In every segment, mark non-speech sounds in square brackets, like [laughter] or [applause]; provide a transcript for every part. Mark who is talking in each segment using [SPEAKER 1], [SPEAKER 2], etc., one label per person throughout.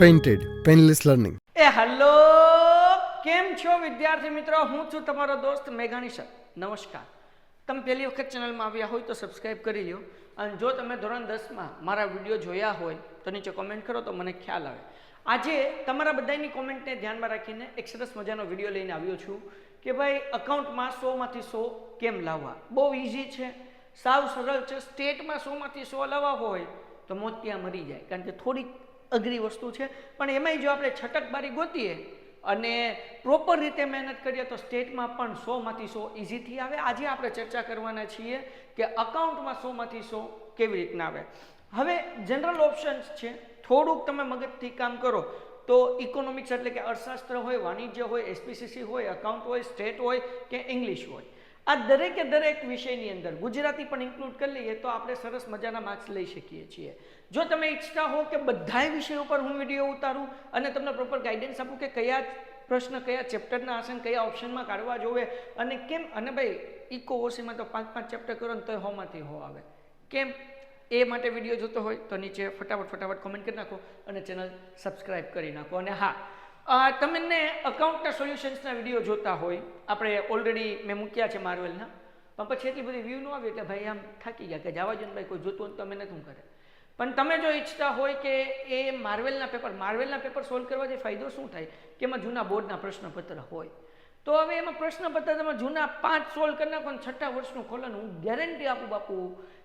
[SPEAKER 1] Painted painless learning
[SPEAKER 2] એ hello, કેમ છો વિદ્યાર્થી મિત્રો? હું છું તમારો દોસ્ત મેઘાણી સર. નમસ્કાર. તમે પહેલી વખત ચેનલમાં આવ્યા હોય તો સબસ્ક્રાઈબ કરી લો અને જો તમે ધોરણ દસમાં મારા વીડિયો જોયા હોય, તો નીચે કોમેન્ટ કરો તો મને ખ્યાલ આવે. આજે તમારા બધાની કોમેન્ટને ધ્યાનમાં રાખીને એક સરસ મજાનો વીડિયો લઈને આવ્યો છું કે ભાઈ અકાઉન્ટમાં સોમાંથી સો કેમ લાવવા? બહુ ઇઝી છે. સાવ સરળ છે. સ્ટેટમાં સોમાંથી સો લાવવા હોય તો મોતિયા મરી જાય. કારણ કે થોડીક અઘરી વસ્તુ છે. પણ એમાંય જો આપણે છટકબારી ગોતીએ અને પ્રોપર રીતે મહેનત કરીએ તો સ્ટેટમાં પણ સોમાંથી સો ઇઝીથી આવે. આજે આપણે ચર્ચા કરવાના છીએ કે અકાઉન્ટમાં સોમાંથી સો કેવી રીતના આવે. હવે જનરલ ઓપ્શન્સ છે. થોડુંક તમે મગજથી કામ કરો. તો ઇકોનોમિક્સ એટલે કે અર્થશાસ્ત્ર હોય, વાણિજ્ય હોય એસપીસીસી હોય અકાઉન્ટ હોય સ્ટેટ હોય કે ઇંગ્લિશ હોય. આ દરેકે દરેક વિષયની અંદર, ગુજરાતી પણ ઇન્ક્લુડ કરી લઈએ તો આપણે સરસ મજાના માર્ક્સ લઈ શકીએ છીએ. જો તમે ઈચ્છતા હો કે બધાય વિષયો ઉપર હું વીડિયો ઉતારું અને તમને પ્રોપર ગાઈડન્સ આપું કે કયા પ્રશ્ન, કયા ચેપ્ટરના આસન કયા ઓપ્શનમાં કાઢવા જોવે અને કેમ, અને ભાઈ ઇકો ઓસીમાં તો પાંચ પાંચ ચેપ્ટર કરો ને તો હોમાંથી હો આવે. કેમ? એ માટે વીડિયો જોતો હોય તો નીચે ફટાફટ ફટાફટ કોમેન્ટ કરી નાખો અને ચેનલ સબસ્ક્રાઈબ કરી નાખો. અને હા તમને અકાઉન્ટના સોલ્યુશન્સના વીડિયો જોતા હોય, આપણે ઓલરેડી મેં મૂક્યા છે માર્વેલના, પણ પછી એટલી બધી વ્યૂ ન આવી એટલે ભાઈ આમ થાકી ગયા કે જવા ભાઈ, કોઈ જોતું હોય તો અમે નથી કરે. પણ તમે જો ઈચ્છતા હોય કે એ માર્વેલના પેપર માર્વેલના પેપર સોલ્વ કરવાથી ફાયદો શું થાય, કે એમાં જૂના બોર્ડના પ્રશ્નપત્ર હોય. તો હવે એમાં પ્રશ્નપત્ર તમે જૂના પાંચ સોલ્વ કરી નાખો ને છઠ્ઠા વર્ષનું ખોલો હું ગેરંટી આપું બાપુ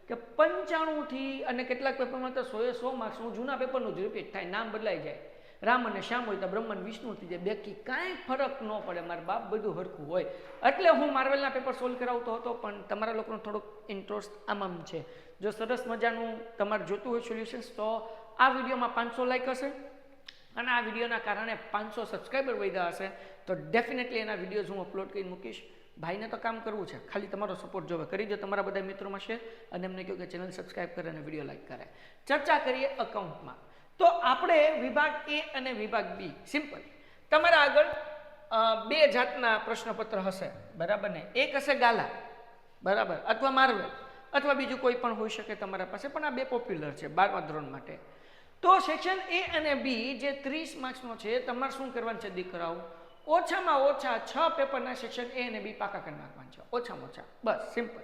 [SPEAKER 2] કે પંચાણુંથી અને કેટલાક પેપરમાં તો સોએ સો માર્ક્સનું જૂના પેપરનું જ રિપીટ થાય, નામ બદલાઈ જાય. રામ અને શ્યામ હોય તો બ્રહ્મ અને વિષ્ણુ થઈ જાય બેકી કાંઈ ફરક ન પડે. મારા બાપ બધું હરખું હોય. એટલે હું માર્વેલના પેપર સોલ્વ કરાવતો હતો, પણ તમારા લોકોનો થોડોક ઇન્ટરેસ્ટ આમ છે. જો સરસ મજાનું તમારે જોતું હોય સોલ્યુશન્સ તો આ વિડીયોમાં પાંચસો લાઈક હશે અને આ વિડીયોના કારણે પાંચસો સબસ્ક્રાઈબર વધ્યા હશે. તો ડેફિનેટલી એના વિડીયોઝ હું અપલોડ કરી મૂકીશ. ભાઈને તો કામ કરવું છે. ખાલી તમારો સપોર્ટ જોવે. કરી દો તમારા બધા મિત્રોમાં શેર અને એમને કહ્યું કે ચેનલ સબસ્ક્રાઈબ કરે અને વીડિયો લાઈક કરે. ચર્ચા કરીએ અકાઉન્ટમાં તો આપણે વિભાગ એ અને વિભાગ બી સિમ્પલ તમારા આગળ બે જાતના પ્રશ્નપત્ર હશે, બરાબર ને? એક હશે ગાલા, બરાબર, અથવા માર્વેલ, અથવા બીજું કોઈ પણ હોઈ શકે તમારા પાસે, પણ આ બે પોપ્યુલર છે, બારમા ધોરણ માટે. તો સેક્શન એ અને બી જે ત્રીસ માર્ક્સનો છે, તમારે શું કરવાનું છે, દીકરાઓ? ઓછામાં ઓછા છ પેપરના સેક્શન એ અને બી પાકા કરી નાખવાના છે. ઓછામાં ઓછા. બસ સિમ્પલ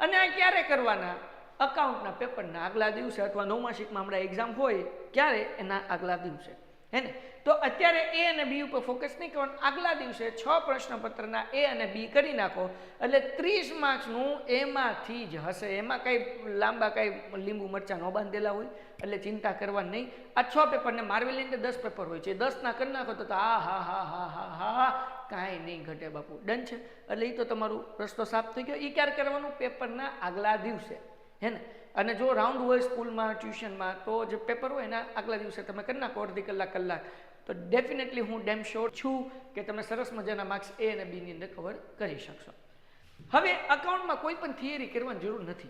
[SPEAKER 2] અને આ ક્યારે કરવાના? અકાઉન્ટના પેપરના આગલા દિવસે અથવા નવમાસિકમાં હમણાં એક્ઝામ હોય, ક્યારે એના આગલા દિવસે? હે ને? તો અત્યારે એ અને બી ઉપર ફોકસ નહીં કરવાનું. આગલા દિવસે છ પ્રશ્નપત્રના એ અને બી કરી નાખો. એટલે ત્રીસ માર્ક્સનું એમાંથી જ હશે. એમાં કાંઈ લાંબા કાંઈ લીંબુ મરચાં ન બાંધેલા હોય, એટલે ચિંતા કરવાની નહીં. આ છ પેપરને માર્વેલની અંદર દસ પેપર હોય છે. દસના કરી નાખો તો આ હા હા હા હા હા હા કાંઈ નહીં ઘટે બાપુ. ડન છે? એટલે એ તો તમારું રસ્તો સાફ થઈ ગયો. એ ક્યારે કરવાનું? પેપરના આગલા દિવસે. હે ને? અને જો રાઉન્ડ હોય સ્કૂલમાં, ટ્યુશનમાં, તો જે પેપર હોય એના આગલા દિવસે તમે કરી નાખો અડધી કલાક કલાક. તો ડેફિનેટલી હું ડેમ શ્યોર છું કે તમે સરસ મજાના માર્ક્સ એ અને બીની અંદર કવર કરી શકશો. હવે અકાઉન્ટમાં કોઈ પણ થિયરી કરવાની જરૂર નથી.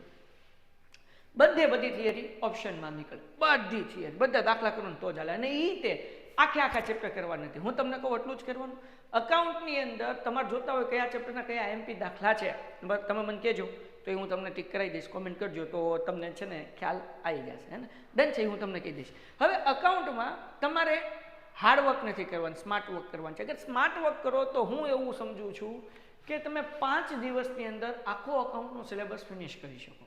[SPEAKER 2] બધે બધી થિયરી ઓપ્શનમાં નીકળે. બધી થિયરી બધા દાખલા કરો તો ચાલે અને એ તે આખે આખા ચેપ્ટર કરવા નથી. હું તમને કહું એટલું જ કરવાનું. અકાઉન્ટની અંદર તમારે જોતા હોય કયા ચેપ્ટરના કયા એમપી દાખલા છે. તમે મને કહેજો. તો એ હું તમને ટીક કરાવી દઈશ. કોમેન્ટ કરજો તો તમને છે ને ખ્યાલ આવી જશે, હે ને? ડન છે, એ હું તમને કહી દઈશ. હવે અકાઉન્ટમાં તમારે હાર્ડ વર્ક નથી કરવાનું સ્માર્ટ વર્ક કરવાનું છે. અગર સ્માર્ટ વર્ક કરો તો હું એવું સમજું છું કે તમે પાંચ દિવસની અંદર આખો અકાઉન્ટનો સિલેબસ ફિનિશ કરી શકો.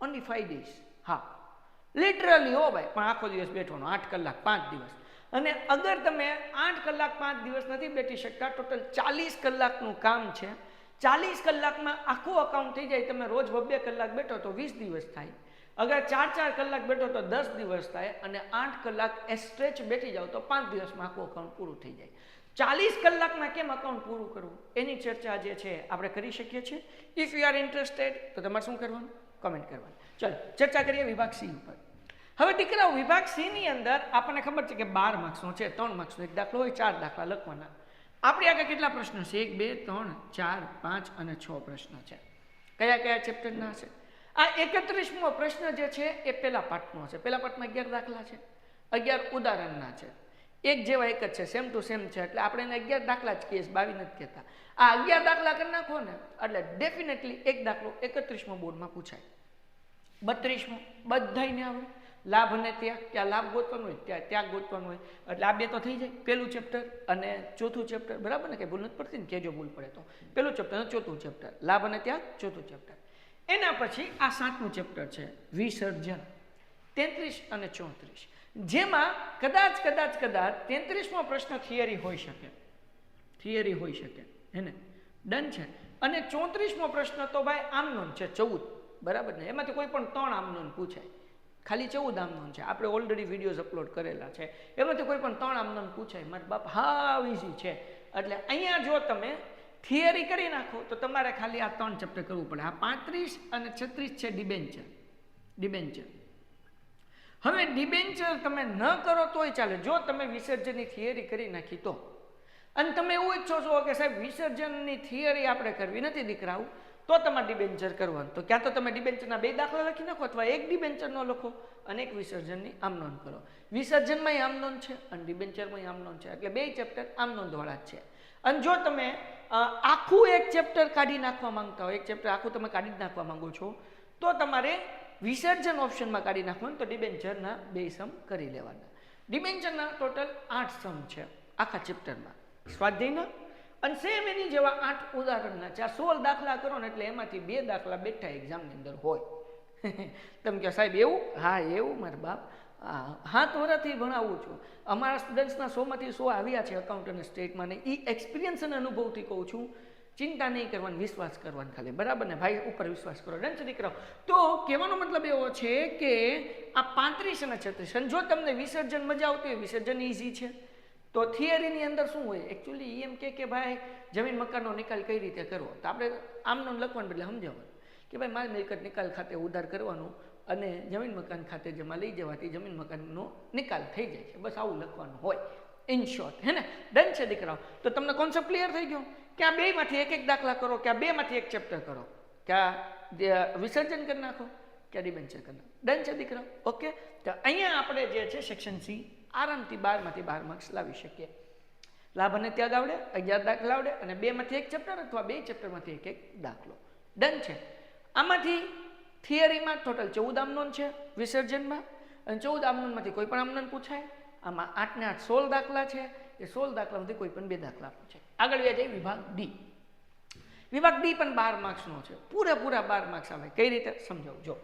[SPEAKER 2] ઓનલી ફાઈવ ડેઝ હા. લિટરલી હો ભાઈ, પણ આખો દિવસ બેઠવાનો, આઠ કલાક, પાંચ દિવસ. અને અગર તમે આઠ કલાક, પાંચ દિવસ નથી બેઠી શકતા ટોટલ ચાલીસ કલાકનું કામ છે ચાલીસ કલાકમાં આખું અકાઉન્ટ થઈ જાય, તમે રોજ બે કલાક બેઠો તો વીસ દિવસ થાય. અગર ચાર ચાર કલાક બેઠો તો દસ દિવસ થાય અને આઠ કલાક સ્ટ્રેચ બેઠી જાઓ તો પાંચ દિવસમાં આખું અકાઉન્ટ પૂરું થઈ જાય. ચાલીસ કલાકમાં કેમ અકાઉન્ટ પૂરું કરવું? એની ચર્ચા જે છે, આપણે કરી શકીએ છીએ. ઇફ યુ આર ઇન્ટરેસ્ટેડ તો તમારે શું કરવાનું? કમેન્ટ કરવાનું. ચલો, ચર્ચા કરીએ વિભાગ સી ઉપર. હવે દીકરાઓ, વિભાગ સી ની અંદર આપણને ખબર છે કે બાર માર્ક્સનો છે, ત્રણ માર્ક્સનો એક દાખલો હોય, ચાર દાખલા લખવાના. આપણી આગળ કેટલા પ્રશ્નો છે? એક, બે, ત્રણ, ચાર, પાંચ અને છ પ્રશ્નો છે. કયા કયા ચેપ્ટરના છે? આ એકત્રીસમો પ્રશ્ન જે છે એ પહેલા પાઠનો છે. પહેલા પાઠમાં અગિયાર દાખલા છે. અગિયાર ઉદાહરણના છે. એક જેવા એક જ છે. સેમ ટુ સેમ છે. એટલે આપણે એને અગિયાર દાખલા જ કહીએ બાવી નથી કહેતા. આ અગિયાર દાખલા કરી નાખો ને, એટલે ડેફિનેટલી એક દાખલો એકત્રીસમો બોર્ડમાં પૂછાય. બત્રીસમો. બધાયને આવડે લાભ અને ત્યાગ ત્યાં લાભ ગોતવાનો હોય, ત્યાં ત્યાગ ગોતવાનું હોય. એટલે આ બે તો થઈ જાય. પેલું ચેપ્ટર અને ચોથું ચેપ્ટર બરાબર ને? કે ભૂલ નથી પડતી ને? કેજો ભૂલ પડે તો. પેલું ચેપ્ટર અને ચોથું ચેપ્ટર લાભ અને ત્યાગ ચોથું ચેપ્ટર એના પછી આ સાતમું ચેપ્ટર છે, વિસર્જન. તેત્રીસ અને ચોત્રીસ. જેમાં કદાચ કદાચ કદાચ તેત્રીસમો પ્રશ્ન થિયરી હોઈ શકે. થિયરી હોઈ શકે. હેને ડન છે. અને ચોત્રીસમો પ્રશ્ન તો ભાઈ આમનોન છે, ચૌદ. બરાબર ને? એમાંથી કોઈ પણ ત્રણ આમનોન પૂછાય. ખાલી ચૌદ આમનોન છે. આપણે ઓલરેડી વિડીયોઝ અપલોડ કરેલા છે. એમાંથી કોઈ પણ ત્રણ આમનોન પૂછાય, મારા બાપ હા ઇઝી છે. એટલે અહીંયા જો તમે થિયરી કરી નાખો, તો તમારે ખાલી આ ત્રણ ચેપ્ટર કરવું પડે. આ પાંત્રીસ અને છત્રીસ છે ડિબેન્ચર ડિબેન્ચર હવે ડિબેન્ચર તમે ન કરો તોય ચાલે. જો તમે વિસર્જનની થિયરી કરી નાખી તો. અને તમે એવું ઈચ્છો છો કે સાહેબ વિસર્જનની થિયરી આપણે કરવી નથી દીકરાઓ. તો તમારે ડિબેન્ચર કરવાનું. તો ક્યાં તો તમે ડિબેન્ચરના બે દાખલા લખી નાખો અથવા એક ડિબેન્ચરનો લખો અને એક વિસર્જનની આમનોંધ કરો. વિસર્જનમાં આમનોંધ છે અને ડિબેન્ચરમાં આમનોંધ છે. એટલે બે ચેપ્ટર આમનોંધવાળા જ છે. અને જો તમે આખું એક ચેપ્ટર કાઢી નાખવા માંગતા હો એક ચેપ્ટર આખું તમે કાઢી જ નાખવા માંગો છો, તો તમારે વિસર્જન ઓપ્શનમાં કાઢી નાખવાનું તો ડિબેન્ચરના બે સમ કરી લેવાના. ડિબેન્ચરના ટોટલ આઠ સમ છે આખા ચેપ્ટરમાં સ્વાધ્યાયના અને સેમ એની જેવા આઠ ઉદાહરણના ચાર સોળ દાખલા કરો ને એટલે એમાંથી બે દાખલા બેઠા એક્ઝામની અંદર હોય. [laughs] તમે કહો, સાહેબ, એવું? હા, એવું, મારા બાપ. હા વર્ષથી ભણાવું છું. અમારા સ્ટુડન્ટ્સના સોમાંથી સો આવ્યા છે અકાઉન્ટ અને સ્ટેટમાં ને એ એક્સપિરિયન્સ અને અનુભવથી કહું છું, ચિંતા નહીં કરવાની, વિશ્વાસ કરવાનો ખાલી. બરાબર ને? ભાઈ, ઉપર વિશ્વાસ કરો છે દીકરાઓ તો કહેવાનો મતલબ એવો છે કે આ પાંત્રીસ અને છત્રીસ, અને જો તમને વિસર્જન મજા આવતી હોય, વિસર્જન ઇઝી છે. તો થિયરીની અંદર શું હોય? એકચ્યુઅલી એમ કે કે ભાઈ, જમીન મકાનનો નિકાલ કઈ રીતે કરવો? તો આપણે આમનો લખવાનું એટલે સમજાવવાનું. કે ભાઈ માલ મિલકત નિકાલ ખાતે ઉધાર કરવાનું અને જમીન મકાન ખાતે જમા લઈ જવાથી જમીન મકાનનો નિકાલ થઈ જાય છે. બસ આવું લખવાનું હોય. ઇન શોર્ટ હે ને? ડન છે દીકરાઓ. તો તમને કોન્સેપ્ટ ક્લિયર થઈ ગયો? કે આ બેમાંથી એક એક દાખલા કરો, કે આ બેમાંથી એક ચેપ્ટર કરો? કે આ વિસર્જન કરી નાખો? કે ડિબેન્ચર કરી નાખો? ડન છે દીકરાઓ? ઓકે તો અહીંયા આપણે જે છે સેક્શન સી આરામથી બારમાંથી બાર માર્ક્સ લાવી શકીએ. લાભ અને ત્યાગ આવડે, અગિયાર દાખલા આવડે અને બેમાંથી એક ચેપ્ટર અથવા બે ચેપ્ટરમાંથી એક એક દાખલો. ડન છે. આમાંથી થિયરીમાં ટોટલ ચૌદ આમનોન છે વિસર્જનમાં અને ચૌદ આમનોનમાંથી કોઈ પણ આમનોન પૂછાય. આમાં આઠને આઠ સોળ દાખલા છે. એ સોળ દાખલામાંથી કોઈ પણ બે દાખલા પૂછાય આગળ વ્યા જાય વિભાગ ડી વિભાગ ડી પણ બાર માર્ક્સનો છે. પૂરેપૂરા બાર માર્ક્સ આવે. કઈ રીતે? સમજાવું. જો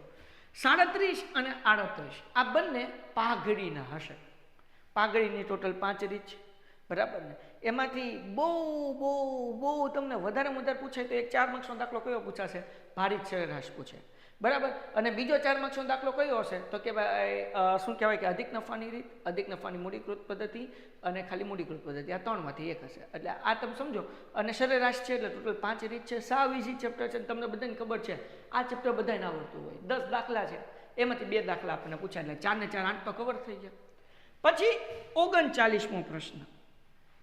[SPEAKER 2] સાડત્રીસ અને આડત્રીસ. આ બંને પાઘડીના હશે. પાઘડીની ટોટલ પાંચ રીત છે. બરાબર ને? એમાંથી બહુ બહુ બહુ તમને વધારે વધારે પૂછે તો એક ચાર માર્ક્સનો દાખલો કયો પૂછાશે? ભારિત સરેરાશ પૂછે. બરાબર? અને બીજો ચાર માર્ક્સનો દાખલો કયો હશે? તો કે ભાઈ શું કહેવાય કે અધિક નફાની રીત, અધિક નફાની મૂડીકૃત પદ્ધતિ અને ખાલી મૂડીકૃત પદ્ધતિ. આ ત્રણમાંથી એક હશે. એટલે આ તમે સમજો. અને સરેરાશ છે એટલે ટોટલ પાંચ રીત છે. સાવ ઇઝી ચેપ્ટર છે તમને બધાને ખબર છે, આ ચેપ્ટર બધાને આવડતું હોય. દસ દાખલા છે. એમાંથી બે દાખલા આપણને પૂછાય. એટલે ચાર ને ચાર આઠ તો કવર થઈ ગયા. પછી ઓગણચાલીસમો પ્રશ્ન.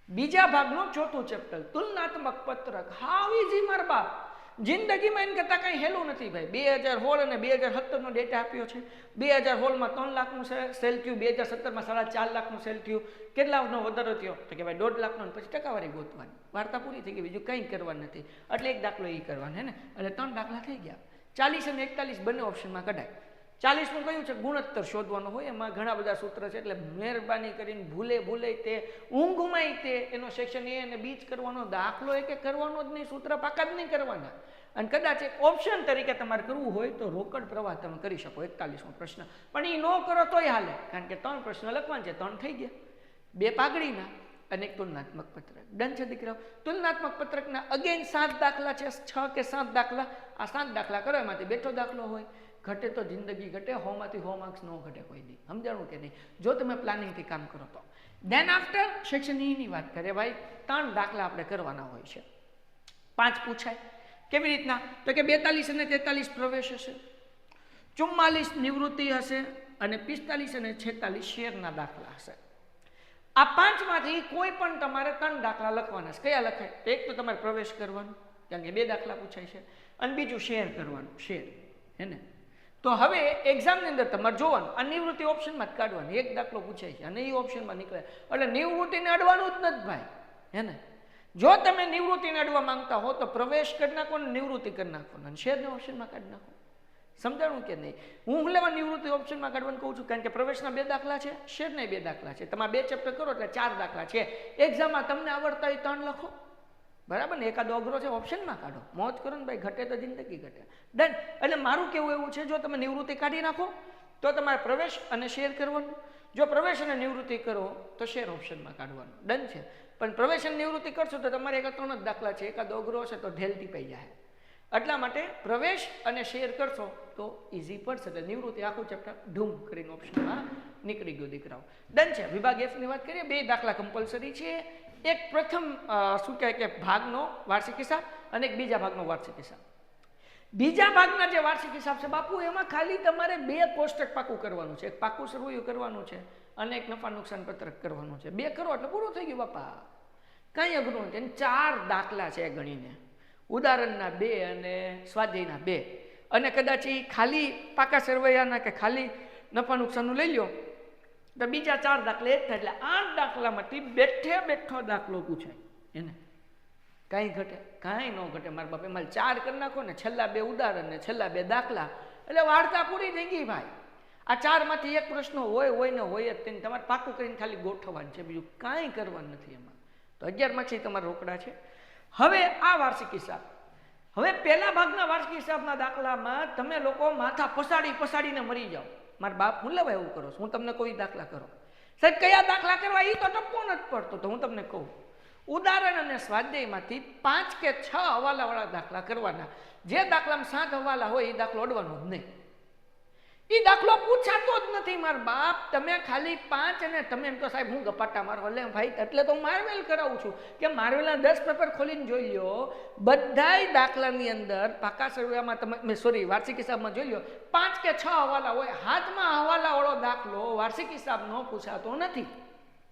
[SPEAKER 2] બીજા ભાગનો ચોથું ચેપ્ટર. તુલનાત્મક પત્રક. હાવ ઇઝી માર બાપ. જિંદગીમાં એમ કરતાં કંઈ હેલું નથી ભાઈ. બે હજાર હોળ અને બે હજાર સત્તરનો ડેટા આપ્યો છે. બે હજાર હોલમાં ત્રણ લાખનું સેલ થયું. બે હજાર સત્તરમાં સાડા ચાર લાખનું સેલ થયું. કેટલાનો વધારો થયો? તો કે ભાઈ દોઢ લાખનો પછી ટકાવારી ગોતવાની. વાર્તા પૂરી થઈ ગઈ. બીજું કંઈ કરવાનું નથી. એટલે એક દાખલો એ કરવાનો, હે ને? એટલે ત્રણ દાખલા થઈ ગયા. ચાલીસ અને એકતાલીસ બંને ઓપ્શનમાં કઢાય. ચાલીસનું કયું છે, ગુણોત્તર શોધવાનો હોય, એમાં ઘણા બધા સૂત્ર છે, એટલે મહેરબાની કરીને ભૂલે ભૂલે તે ઊંઘમાંય તે, એનો સેક્શન એ અને બીજ કરવાનો, દાખલો એ કે કરવાનો જ નહીં, સૂત્ર પાકા જ નહીં કરવાના. અને કદાચ એક ઓપ્શન તરીકે તમારે કરવું હોય તો રોકડ પ્રવાહ તમે કરી શકો, એકતાલીસમો પ્રશ્ન. પણ એ ન કરો તોય હાલે, કારણ કે ત્રણ પ્રશ્ન લખવાના છે, ત્રણ થઈ ગયા. બે પાઘડીના અને એક તુલનાત્મક પત્રક. ડન છે, દીકરાઓ? તુલનાત્મક પત્રકના અગેન સાત દાખલા છે, છ કે સાત દાખલા? આ સાત દાખલા કરો, એમાંથી બેઠો દાખલો હોય. ઘટે તો જિંદગી ઘટે, હોમાંથી હો માર્ક્સ ન ઘટે કોઈ દી. સમજાણું કે નહીં? જો તમે પ્લાનિંગથી કામ કરો તો. દેન આફ્ટર સેક્શન વાત કરીએ ભાઈ, ત્રણ દાખલા આપણે કરવાના હોય છે. પાંચ પૂછાય. કેવી રીતના? તો કે બેતાલીસ અને તેતાલીસ પ્રવેશ હશે. ચુમ્માલીસ નિવૃત્તિ હશે અને પિસ્તાલીસ અને છેતાલીસ શેરના દાખલા હશે. આ પાંચમાંથી કોઈ પણ તમારે ત્રણ દાખલા લખવાના છે. કયા લખાય? એક તો તમારે પ્રવેશ કરવાનો, કારણ કે બે દાખલા પૂછાય છે. અને બીજું શેર કરવાનું, શેર. હે ને? તો હવે એક્ઝામની અંદર તમારે જોવાનું, આ નિવૃત્તિ ઓપ્શનમાં જ કાઢવાની, એક દાખલો પૂછાય છે, અને એ ઓપ્શનમાં નીકળે. એટલે નિવૃત્તિને અડવાનું જ નથી ભાઈ, હે ને? જો તમે નિવૃત્તિને અડવા માંગતા હો તો પ્રવેશ કરી નાખો ને નિવૃત્તિ કરી નાખો, અને શેરને ઓપ્શનમાં કાઢી નાખો. સમજાણું કે નહીં? હું હું લેવા નિવૃત્તિ ઓપ્શનમાં કાઢવાનું કહું છું? કારણ કે પ્રવેશના બે દાખલા છે શેરના બે દાખલા છે. તમારે બે ચેપ્ટર કરો એટલે ચાર દાખલા છે. એક્ઝામમાં તમને આવડતા હોય ત્રણ લખો. બરાબર ને? એકાદ અઘરો છે ઓપ્શનમાં કાઢો. મોજ કરો ને ભાઈ, ઘટે તો જિંદગી ઘટે. ડન એટલે મારું કેવું એવું છે, જો તમે નિવૃત્તિ કાઢી નાખો, તો તમારે પ્રવેશ અને શેર કરવાનું. જો પ્રવેશ અને નિવૃત્તિ કરો, તો શેર ઓપ્શનમાં કાઢવાનું. ડન છે. પણ પ્રવેશ અને નિવૃત્તિ કરશો, તો તમારે એકા ત્રણ જ દાખલા છે. એકાદ અઘરો હશે, તો ઢેલ ટીપાઈ જાય. એટલા માટે પ્રવેશ અને શેર કરશો, તો ઇઝી પડશે. એટલે નિવૃત્તિ આખું ચેપ્ટર ઢૂમ કરીને ઓપ્શનમાં નીકળી ગયું દીકરાઓ. ડન છે. વિભાગ એફની વાત કરીએ, બે દાખલા કમ્પલસરી છે. એક પ્રથમ શું કહે કે ભાગનો વાર્ષિક હિસાબ અને એક બીજા ભાગનો વાર્ષિક હિસાબ. બીજા ભાગના જે વાર્ષિક હિસાબ છે, બાપુ, એમાં ખાલી તમારે બે કોષ્ટક પાકું કરવાનું છે. એક પાકું સરવૈયું કરવાનું છે અને એક નફા નુકસાન પત્રક કરવાનું છે. બે કરો એટલે પૂરું થઈ ગયું, બાપા. કાંઈ અઘરું નથી. એને ચાર દાખલા છે ગણીને. ઉદાહરણના બે અને સ્વાધ્યાયના બે. અને કદાચ એ ખાલી પાકા સરવૈયાના કે ખાલી નફા નુકસાનનું લઈ લો તો બીજા ચાર દાખલા એક થાય એટલે આઠ દાખલામાંથી બેઠે બેઠો દાખલો પૂછાય. એને કાંઈ ઘટે, કાંઈ ન ઘટે. મારા બાપ મારે ચાર કરી નાખો ને છેલ્લા બે ઉદાહરણ ને છેલ્લા બે દાખલા. એટલે વાર્તા પૂરી થઈ ગઈ ભાઈ. આ ચારમાંથી એક પ્રશ્ન હોય હોય ને હોય જ તેને તમારે પાકું કરીને ખાલી ગોઠવવાનું છે. બીજું કાંઈ કરવાનું નથી એમાં. તો અગિયારમાંથી તમારા રોકડા છે. હવે આ વાર્ષિક હિસાબ. હવે પહેલા ભાગના વાર્ષિક હિસાબના દાખલામાં તમે લોકો માથા પસાડી, પસાડીને મરી જાઓ. મારા બાપ હું લેવા એવું કરો હું તમને કોઈ દાખલા કરો. સાહેબ, કયા દાખલા કરવા એ તો ટપ્પો નથી પડતો, તો હું તમને કહું. ઉદાહરણ અને સ્વાધ્યાયમાંથી પાંચ કે છ હવાલાવાળા દાખલા કરવાના. જે દાખલામાં સાત હવાલા હોય એ દાખલો અડવાનો જ નહીં. એ દાખલો પૂછાતો જ નથી મારા બાપ. તમે ખાલી પાંચ અને તમે એમ તો સાહેબ હું ગપાટા મારો. લે ભાઈ, એટલે તો હું માર્વેલ કરાવું છું. કે માર્વેલના દસ પેપર ખોલીને જોઈ લો બધાય દાખલાની અંદર પાકા સર્વેમાં તમે સોરી વાર્ષિક હિસાબમાં જોઈ લો પાંચ કે છ હવાલા હોય, હાથમાં હવાલાવાળો દાખલો વાર્ષિક હિસાબનો પૂછાતો નથી.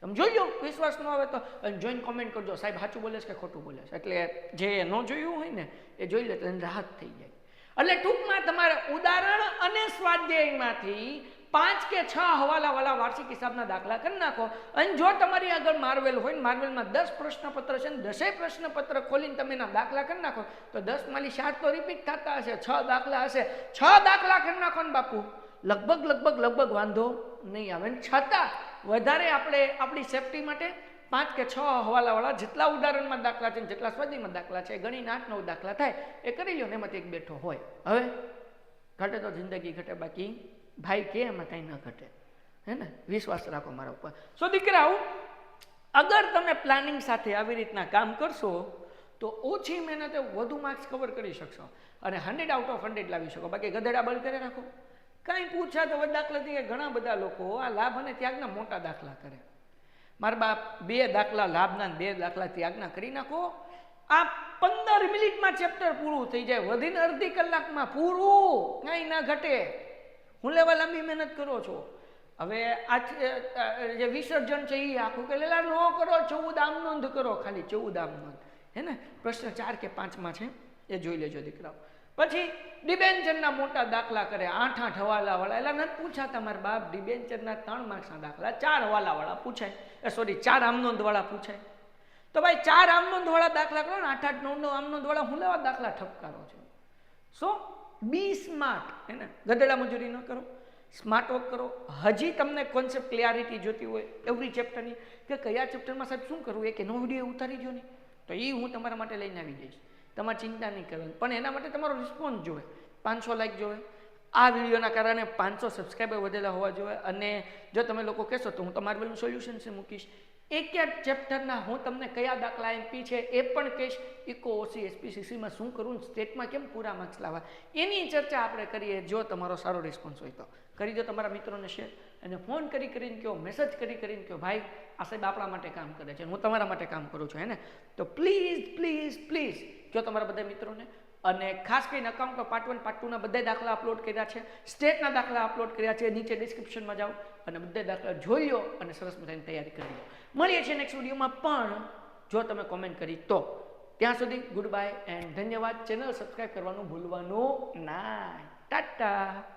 [SPEAKER 2] તમે જોઈ લો વિશ્વાસ ન આવે તો. જોઈને કોમેન્ટ કરજો. સાહેબ, સાચું બોલે છે કે ખોટું બોલે છે? એટલે જે ન જોયું હોય ને, એ જોઈ લે તો એને રાહત થઈ જાય. એટલે ટૂંકમાં તમારે ઉદાહરણ અને સ્વાધ્યાયમાંથી પાંચ કે છ હવાલાવાળા વાર્ષિક હિસાબના દાખલા કરી નાખો. અને જો તમારી આગળ માર્વેલ હોય માર્વેલમાં દસ પ્રશ્નપત્ર છે ને દસેય પ્રશ્નપત્ર ખોલીને તમે એના દાખલા કરી નાખો, તો દસ માલી સાત તો રિપીટ થતા હશે, છ દાખલા હશે. છ દાખલા કરી નાખો ને બાપુ. લગભગ લગભગ લગભગ વાંધો નહીં આવે ને છતાં વધારે આપણે આપણી સેફટી માટે પાંચ કે છ હવાલાવાળા જેટલા ઉદાહરણમાં દાખલા છે જેટલા સ્વાધીમાં દાખલા છે ગણીને નવ દાખલા થાય, એ કરી લો ને એમાંથી એક બેઠો હોય. હવે ઘટે તો જિંદગી ઘટે, બાકી ભાઈ કે એમાં કાંઈ ન ઘટે. હે ને? વિશ્વાસ રાખો મારા ઉપર. સો દીકરાઓ, અગર તમે પ્લાનિંગ સાથે આવી રીતના કામ કરશો, તો ઓછી મહેનતે વધુ માર્ક્સ કવર કરી શકશો અને હંડ્રેડ આઉટ ઓફ હંડ્રેડ લાવી શકો. બાકી ગધેડા બંધ કરે રાખો. કાંઈ પૂછા તો દાખલાથી કે ઘણા બધા લોકો આ લાભ અને ત્યાગના મોટા દાખલા કરે. મારા બાપ બે દાખલા લાભના બે દાખલા ત્યાગના કરી નાખો. આ પંદર મિનિટમાં ચેપ્ટર પૂરું થઈ જાય. વધીને અડધી કલાકમાં પૂરું. કાંઈ ના ઘટે. હું લેવા લાંબી મહેનત કરો છો? હવે આ જે વિસર્જન છે એ આખું કે લેલા ન કરો, ચૌદ આમ નોંધ કરો. ખાલી ચૌદ આમ નોંધ. હે ને? પ્રશ્ન ચાર કે પાંચમાં છે? એ જોઈ લેજો દીકરાઓ. પછી ડિબેન્ચરના મોટા દાખલા કરે. આઠ આઠ હવાલાવાળા. એટલે નથી પૂછાતા મારા બાપ ડિબેન્ચરના ત્રણ માર્ક્સના દાખલા. ચાર હવાલાવાળા પૂછાય. એ સોરી ચાર આમનોંધવાળા પૂછાય. તો ભાઈ ચાર આમનોંધવાળા દાખલા કરો ને, આઠ આઠ નવ નવ આમનોંધવાળા હું લેવા દાખલા ઠપકારો છે? સો બી સ્માર્ટ હે ને ગધેડા મજૂરી ન કરો. સ્માર્ટ વર્ક કરો. હજી તમને કોન્સેપ્ટ ક્લિયરિટી જોતી હોય એવરી ચેપ્ટરની કે કયા ચેપ્ટરમાં સાહેબ શું કરવું? એ કે નો વીડિયો ઉતારી દો ને. તો એ હું તમારા માટે લઈને આવી જઈશ. તમારે ચિંતા નહીં કરવાની. પણ એના માટે તમારો રિસ્પોન્સ જોવે. પાંચસો લાઈક જોવે. આ વિડીયોના કારણે પાંચસો સબસ્ક્રાઈબર વધેલા હોવા જોઈએ અને જો તમે લોકો કહેશો, તો હું તમારા પેલું સોલ્યુશન છે મૂકીશ. એક એક ચેપ્ટરના હું તમને કયા દાખલા એમપી છે એ પણ કહીશ. ઇકો ઓસી એસપીસીસીમાં શું કરવું સ્ટેટમાં કેમ પૂરા માર્ક્સ લાવવા? એની ચર્ચા આપણે કરીએ જો તમારો સારો રિસ્પોન્સ હોય તો. કરી દો તમારા મિત્રોને શેર અને ફોન કરી કરીને કહો મેસેજ કરી કરીને કહો, ભાઈ, આ સાહેબ આપણા માટે કામ કરે છે હું તમારા માટે કામ કરું છું, હે ને? તો પ્લીઝ પ્લીઝ પ્લીઝ જો તમારા બધા મિત્રોને અને ખાસ કરીને અકાઉન્ટ પાર્ટ વન પાર્ટ ટુના બધા દાખલા અપલોડ કર્યા છે સ્ટેટના દાખલા અપલોડ કર્યા છે, નીચે ડિસ્ક્રિપ્શનમાં જાઓ અને બધા દાખલા જોઈ લો અને સરસ મજાની તૈયારી કરી લો. મળીએ છીએ નેક્સ્ટ વિડીયોમાં પણ જો તમે કોમેન્ટ કરી તો. ત્યાં સુધી ગુડ બાય એન્ડ ધન્યવાદ. ચેનલ સબસ્ક્રાઈબ કરવાનું ભૂલવાનું ના. ટાટા!